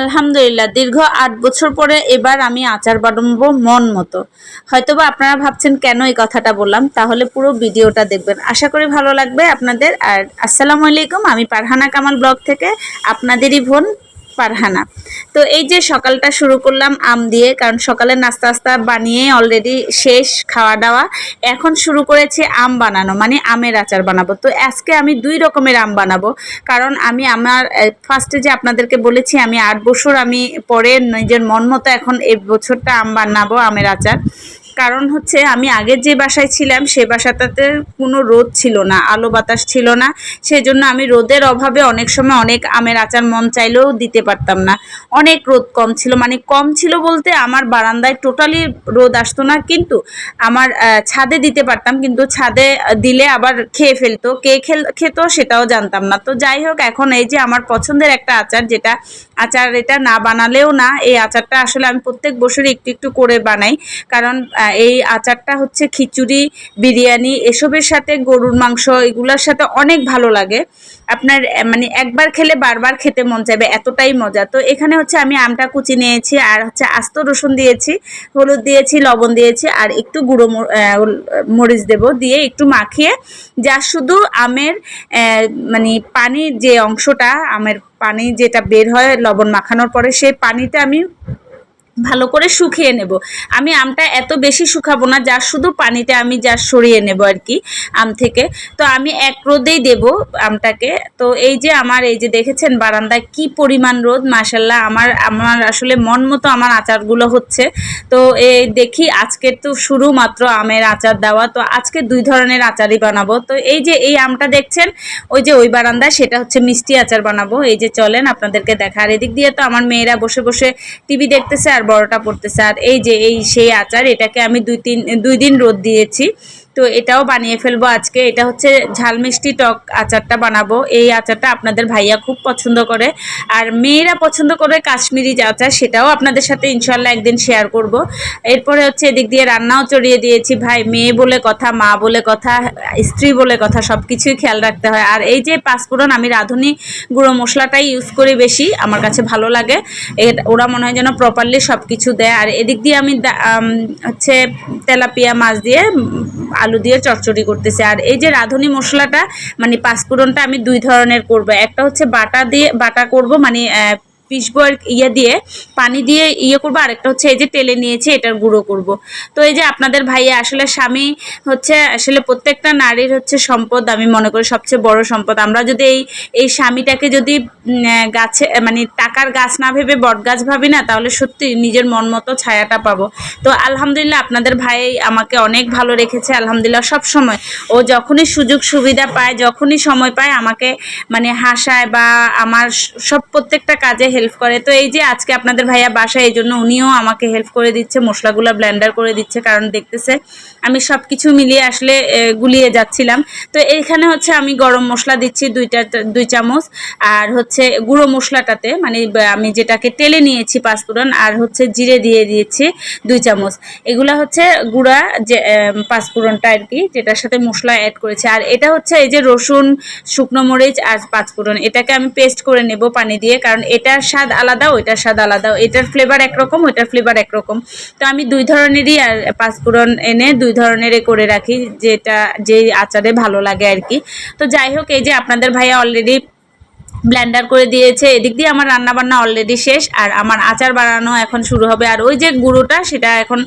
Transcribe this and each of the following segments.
আলহামদুলিল্লাহ, দীর্ঘ আট বছর পরে এবার আমি আচার বানাবো মন মতো। হয়তোবা আপনারা ভাবছেন, কেন এই কথাটা বললাম? তাহলে পুরো ভিডিওটা দেখবেন। আশা করি ভালো লাগবে আপনাদের। আর আসসালামু আলাইকুম, আমি পারহানা কামাল ব্লগ থেকে আপনাদেরই বোন পারহানা তো এই যে সকালটা শুরু করলাম আম দিয়ে, কারণ সকালে নাস্তা আস্তা বানিয়ে অলরেডি শেষ খাওয়া দাওয়া এখন শুরু করেছি আম বানানো মানে আমের আচার বানাবো। তো আজকে আমি দুই রকমের আম বানাবো, কারণ আমি আমার ফার্স্টে যে আপনাদেরকে বলেছি, আমি আট বছর আমি পরে নিজের মন মতো এখন এই বছরটা আম বানাবো, আমের আচার। কারণ হচ্ছে আমি আগের যে বাসায় ছিলাম, সে বাসাটাতে কোনো রোদ ছিল না, আলো বাতাস ছিল না। সেই জন্য আমি রোদের অভাবে অনেক সময় অনেক আমের আচার মন চাইলেও দিতে পারতাম না। অনেক রোদ কম ছিল মানে কম ছিল বলতে আমার বারান্দায় টোটালি রোদ আসতো না, কিন্তু আমার ছাদে দিতে পারতাম, কিন্তু ছাদে দিলে আবার খেয়ে ফেলতো। কে খেল, খেতো সেটাও জানতাম না। তো যাই হোক, এখন এই যে আমার পছন্দের একটা আচার, যেটা আচার এটা না বানালেও না, এই আচারটা আসলে আমি প্রত্যেক বছরই একটু একটু করে বানাই। কারণ এই আচারটা হচ্ছে খিচুড়ি, বিরিয়ানি, এসবের সাথে গরুর মাংস, এগুলোর সাথে অনেক ভালো লাগে। আপনার মানে একবার খেলে বারবার খেতে মন চাইবে, এতটাই মজা। তো এখানে হচ্ছে আমি আমটা কুচি নিয়েছি আর হচ্ছে আস্ত রসুন দিয়েছি, হলুদ দিয়েছি, লবণ দিয়েছি আর একটু গুঁড়ো মরিচ দেব দিয়ে একটু মাখিয়ে, যা শুধু আমের মানে পানির যে অংশটা, আমের পানি যেটা বের হয় লবণ মাখানোর পরে, সেই পানিটা আমি ভালো করে শুকিয়ে নেব। আমি আমটা এত বেশি শুকাবো না, যা শুধু পানিতে আমি যা সরিয়ে নেব আর কি, আম থেকে। তো আমি এক রোদেই দেব আমটাকে। তো এই যে আমার, এই যে দেখেছেন বারান্দায় কি পরিমাণ রোদ মাসাল্লাহ আমার আমার আসলে মন মতো আমার আচারগুলো হচ্ছে। তো এই দেখি আজকে তো শুরু মাত্র আমের আচার দেওয়া, তো আজকে দুই ধরনের আচারই বানাবো। তো এই যে এই আমটা দেখছেন, ওই যে ওই বারান্দায় সেটা হচ্ছে মিষ্টি আচার বানাবো। এই যে চলেন আপনাদেরকে দেখা, আর এদিক দিয়ে তো আমার মেয়েরা বসে বসে টিভি দেখতেছে আর বড়টা পড়তেছে। আর এই যে, এই সেই আচার, এটাকে আমি দুই তিন, দুই দিন রোদ দিয়েছি। তো এটাও বানিয়ে ফেলব আজকে। এটা হচ্ছে ঝাল মিষ্টি টক আচারটা বানাবো। এই আচারটা আপনাদের ভাইয়া খুব পছন্দ করে। আর মেয়েরা পছন্দ করে কাশ্মীরি আচার, সেটাও আপনাদের সাথে ইনশাল্লাহ একদিন শেয়ার করব। এরপরে হচ্ছে এদিক দিয়ে রান্নাও চড়িয়ে দিয়েছি। ভাই, মেয়ে বলে কথা, মা বলে কথা, স্ত্রী বলে কথা সব কিছুই খেয়াল রাখতে হয়। আর এই যে পাঁচফোড়ন, আমি রাঁধুনি গুঁড়ো মশলাটাই ইউজ করি বেশি, আমার কাছে ভালো লাগে। ওরা মনে হয় যেন প্রপারলি সব কিছু দেয়। আর এদিক দিয়ে আমি, হচ্ছে তেলাপিয়া মাছ দিয়ে আলু দিয়ে চচ্চড়ি করতেছি। আর এই যে রাঁধুনি মশলাটা মানে পাঁচফোড়নটা আমি দুই ধরনের করব। একটা হচ্ছে বাটা দিয়ে, বাটা করব মানে পিসবো আর ইয়ে দিয়ে, পানি দিয়ে ইয়ে করব, আরেকটা হচ্ছে এই যে তেলে নিয়েছি, এটার গুঁড়ো করব। তো এই যে আপনাদের ভাইয়া, আসলে স্বামী হচ্ছে, আসলে প্রত্যেকটা নারীর হচ্ছে সম্পদ, আমি মনে করি সবচেয়ে বড় সম্পদ। আমরা যদি এই এই স্বামীটাকে যদি গাছে মানে টাকার গাছ না ভেবে বট গাছ ভাবি না, তাহলে সত্যি নিজের মন মতো ছায়াটা পাবো। তো আলহামদুলিল্লাহ আপনাদের ভাই আমাকে অনেক ভালো রেখেছে, আলহামদুলিল্লাহ সব সময়। ও যখনই সুযোগ সুবিধা পায়, যখনই সময় পায়, আমাকে মানে হাসায় বা আমার সব প্রত্যেকটা কাজে হেল্প করে। তো এই যে আজকে আপনাদের ভাইয়া বাসায়, এই জন্য উনিও আমাকে হেল্প করে দিচ্ছে, মশলাগুলো ব্লেন্ডার করে দিচ্ছে, কারণ দেখতেছে আমি সব কিছু মিলিয়ে আসলে গুলিয়ে যাচ্ছিলাম। তো এইখানে হচ্ছে আমি গরম মশলা দিচ্ছি দুইটা, দুই চামচ, আর হচ্ছে গুঁড়ো মশলাটাতে মানে আমি যেটাকে তেলে নিয়েছি পাঁচফোড়ন, আর হচ্ছে জিরে দিয়ে দিয়েছি দুই চামচ। এগুলা হচ্ছে গুঁড়া যে পাঁচফোড়নটা আর কি, যেটার সাথে মশলা অ্যাড করেছি। আর এটা হচ্ছে এই যে রসুন, শুকনো মরিচ আর পাঁচফোড়ন, এটাকে আমি পেস্ট করে নেব পানি দিয়ে, কারণ এটার স্বাদ আলাদা, ওইটার স্বাদ আলাদা। এটার ফ্লেভার একরকম, ওইটার ফ্লেভার একরকম। তো আমি দুই ধরনেরই, আর পাঁচফোড়ন এনে দুই ধরনেরই করে রাখি, যেটা যে আচারে ভালো লাগে আর কি। তো যাই হোক, এই যে আপনাদের ভাইয়া অলরেডি ব্ল্যান্ডার করে দিয়েছে। এদিক দিয়ে আমার রান্না বান্না অলরেডি শেষ, আর আমার আচার বানানো এখন শুরু হবে। আর ওই যে গুঁড়োটা, সেটা এখন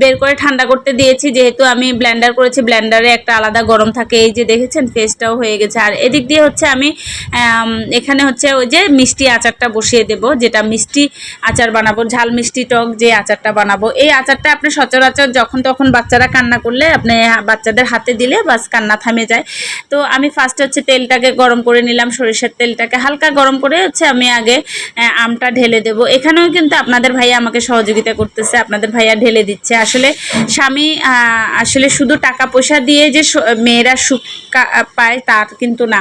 বের করে ঠান্ডা করতে দিয়েছি। যেহেতু আমি ব্ল্যান্ডার করেছি ব্ল্যান্ডারে একটা আলাদা গরম থাকে। এই যে দেখেছেন ফেসটাও হয়ে গেছে। আর এদিক দিয়ে হচ্ছে আমি এখানে হচ্ছে ওই যে মিষ্টি আচারটা বসিয়ে দেব, যেটা মিষ্টি আচার বানাবো, ঝাল মিষ্টি টক যে আচারটা বানাবো। এই আচারটা আপনি সচরাচর যখন তখন বাচ্চারা কান্না করলে, আপনি বাচ্চাদের হাতে দিলে বাস কান্না থামে যায়। তো আমি ফার্স্ট হচ্ছে তেলটাকে গরম করে নিলাম, সরিষার তেলটাকে হালকা গরম করে হচ্ছে আমি আগে আমটা ঢেলে দেব। এখানেও কিন্তু আপনাদের ভাইয়া আমাকে সহযোগিতা করতেছে, আপনাদের ভাইয়া ঢেলে দিচ্ছে। আসলে স্বামী আসলে শুধু টাকা পয়সা দিয়ে যে মেয়েরা সুখ পায় তার কিন্তু না।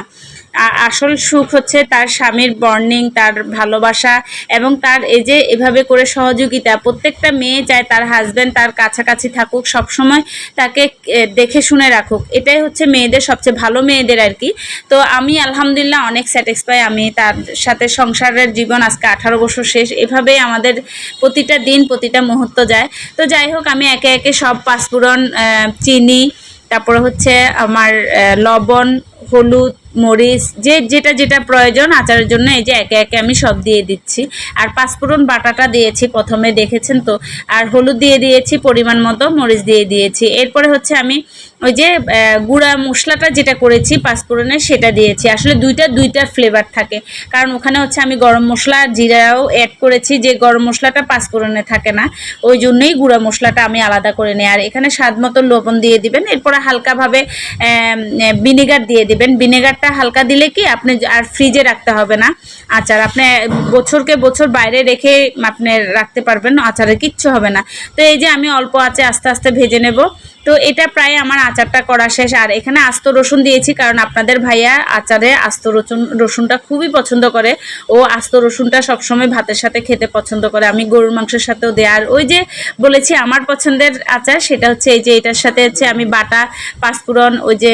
আসল সুখ হচ্ছে তার স্বামীর বর্নিং তার ভালোবাসা এবং তার এই যে এভাবে করে সহযোগিতা। প্রত্যেকটা মেয়ে চায় তার হাজব্যান্ড তার কাছাকাছি থাকুক, সবসময় তাকে দেখে শুনে রাখুক। এটাই হচ্ছে মেয়েদের সবচেয়ে ভালো মেয়েদের আর কি। তো আমি আলহামদুলিল্লাহ অনেক স্যাটিসফাই আমি তার সাথে সংসারের জীবন আজকে আঠারো বছর শেষ। এভাবেই আমাদের প্রতিটা দিন, প্রতিটা মুহূর্ত যায়। তো যাই হোক, আমি একে একে সব পাঁচফোড়ন চিনি, তারপরে হচ্ছে আমার লবণ, হলুদ মরিচ, যে যেটা যেটা প্রয়োজন আচারের জন্য, এই যে একে একে আমি সব দিয়ে দিচ্ছি। আর পাঁচফোড়ন বাটাটা দিয়েছি প্রথমে, দেখেছেন তো? আর হলুদ দিয়ে দিয়েছি, পরিমাণ মতো মরিচ দিয়ে দিয়েছি। এরপরে হচ্ছে আমি ওই যে গুঁড়া মশলাটা যেটা করেছি পাঁচফোড়নের সেটা দিয়েছি। আসলে দুইটা দুইটার ফ্লেভার থাকে। কারণ ওখানে হচ্ছে আমি গরম মশলা, জিরাও অ্যাড করেছি, যে গরম মশলাটা পাঁচফোড়নে থাকে না, ওই জন্যই গুঁড়া মশলাটা আমি আলাদা করে নিই। আর এখানে স্বাদ মতো লবণ দিয়ে দিবেন, এরপরে হালকাভাবে ভিনেগার দিয়ে দিবেন। ভিনেগারটা হালকা দিলে কি আপনি আর ফ্রিজে রাখতে হবে না। আচার আপনি বছরকে বছর বাইরে রেখে আপনি রাখতে পারবেন, আচারে কিচ্ছু হবে না। তো এই যে আমি অল্প আছে আস্তে আস্তে ভেজে নেব। তো এটা প্রায় আমার আচারটা করা শেষ। আর এখানে আস্ত রসুন দিয়েছি, কারণ আপনাদের ভাইয়া আচারে আস্ত রসুন রসুনটা খুবই পছন্দ করে। ও আস্ত রসুনটা সবসময় ভাতের সাথে খেতে পছন্দ করে। আমি গরুর মাংসের সাথেও দেয় আর ওই যে বলেছি, আমার পছন্দের আচার সেটা হচ্ছে এই যে এটার সাথে হচ্ছে আমি বাটা, পাঁচফোড়ন, ওই যে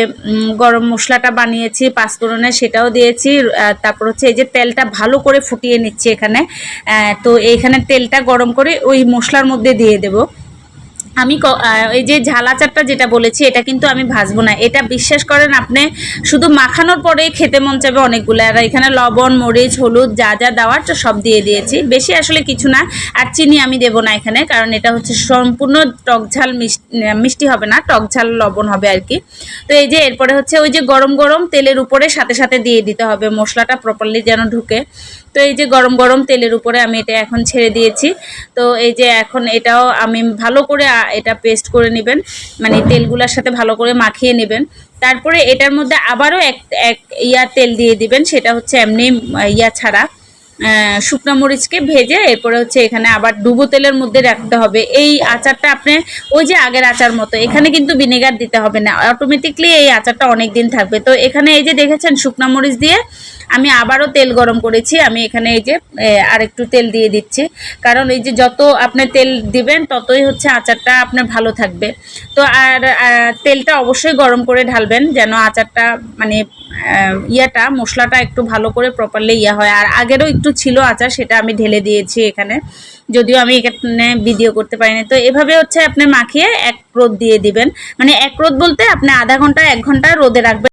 গরম মশলাটা বানিয়েছি, পাঁচফোড়নে সেটাও দিয়েছি। তারপর হচ্ছে এই যে তেলটা ভালো করে ফুটিয়ে নিচ্ছি এখানে। তো এইখানে তেলটা গরম করে ওই মশলার মধ্যে দিয়ে দেবো। আমি এই যে ঝাল আচারটা যেটা বলেছি, এটা কিন্তু আমি ভাজবো না। এটা বিশ্বাস করেন আপনি, শুধু মাখানোর পরেই খেতে মন চাবে অনেকগুলো। আর এখানে লবণ, মরিচ, হলুদ যা যা দেওয়ার সব দিয়ে দিয়েছি। বেশি আসলে কিছু না, আর চিনি আমি দেবো না এখানে, কারণ এটা হচ্ছে সম্পূর্ণ টক ঝাল মিষ্টি হবে না, টক ঝাল লবণ হবে আর কি। তো এই যে এরপরে হচ্ছে ওই যে গরম গরম তেলের উপরে সাথে সাথে দিয়ে দিতে হবে, মশলাটা প্রপারলি যেন ঢুকে। তো এই যে গরম গরম তেলের উপরে আমি এটা এখন ছেড়ে দিয়েছি। তো এই যে এখন এটাও আমি ভালো করে এটা পেস্ট করে নেবেন। মানে তেলগুলোর সাথে ভালো করে মাখিয়ে নেবেন। তারপরে এটার মধ্যে আবারও এক এক ইয়া তেল দিয়ে দিবেন, সেটা হচ্ছে এমনি ইয়া ছাড়া শুকনো মরিচকে ভেজে এরপরে হচ্ছে এখানে আবার ডুবো তেলের মধ্যে রাখতে হবে। এই আচারটা আপনি, ওই যে আগের আচার মতো, এখানে কিন্তু ভিনেগার দিতে হবে না। অটোমেটিকলি এই আচারটা অনেক দিন থাকবে। তো এখানে এই যে দেখেছেন শুকনো মরিচ দিয়ে আমি আবারও তেল গরম করেছি, আমি এখানে এই যে আর একটু তেল দিয়ে দিচ্ছি। কারণ এই যে যত আপনি তেল দিবেন, ততই হচ্ছে আচারটা আপনার ভালো থাকবে। তো আর তেলটা অবশ্যই গরম করে ঢালবেন, যেন আচারটা মানে ইয়াটা, মশলাটা একটু ভালো করে প্রপারলি ইয়া হয়। আর আগেরও একটু ছিল আচার, সেটা আমি ঢেলে দিয়েছি এখানে। যদিও আমি এখানে ভিডিও করতে পারিনি। তো এভাবে হচ্ছে আপনি মাখিয়ে এক রোদ দিয়ে দিবেন। মানে এক রোদ বলতে আপনি আধা ঘণ্টা, এক ঘণ্টা রোদে রাখবেন।